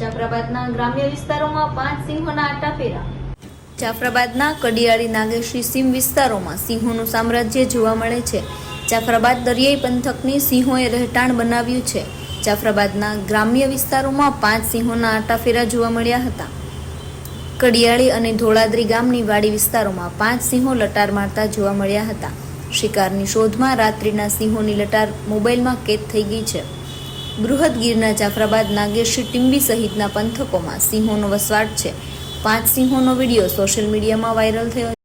જાફરાબાદના ગ્રામ્ય વિસ્તારોમાં પાંચ સિંહોના આટાફેરા જાફરાબાદના કડિયાળી નાગેશ્રી સીમ વિસ્તારોમાં સિંહોનું સામ્રાજ્ય જોવા મળે છે. જાફરાબાદ દરિયાઈ પંથકની સિંહોએ રહેઠાણ બનાવ્યું છે. જાફરાબાદના ગ્રામ્ય વિસ્તારોમાં પાંચ સિંહોના આટાફેરા જોવા મળ્યા હતા. કડિયાળી અને ધોળાદ્રી ગામની વાડી વિસ્તારોમાં પાંચ સિંહો લટાર મારતા જોવા મળ્યા હતા. શિકારની શોધમાં રાત્રિના સિંહોની લટાર મોબાઈલમાં કેદ થઈ ગઈ છે. બૃહદ ગીરના જાફરાબાદ નાગેશ્રી ટીમ્બી સહિતના પંથકોમાં સિંહોનો વસવાટ છે. પાંચ સિંહોનો વીડિયો સોશિયલ મીડિયામાં વાયરલ થયો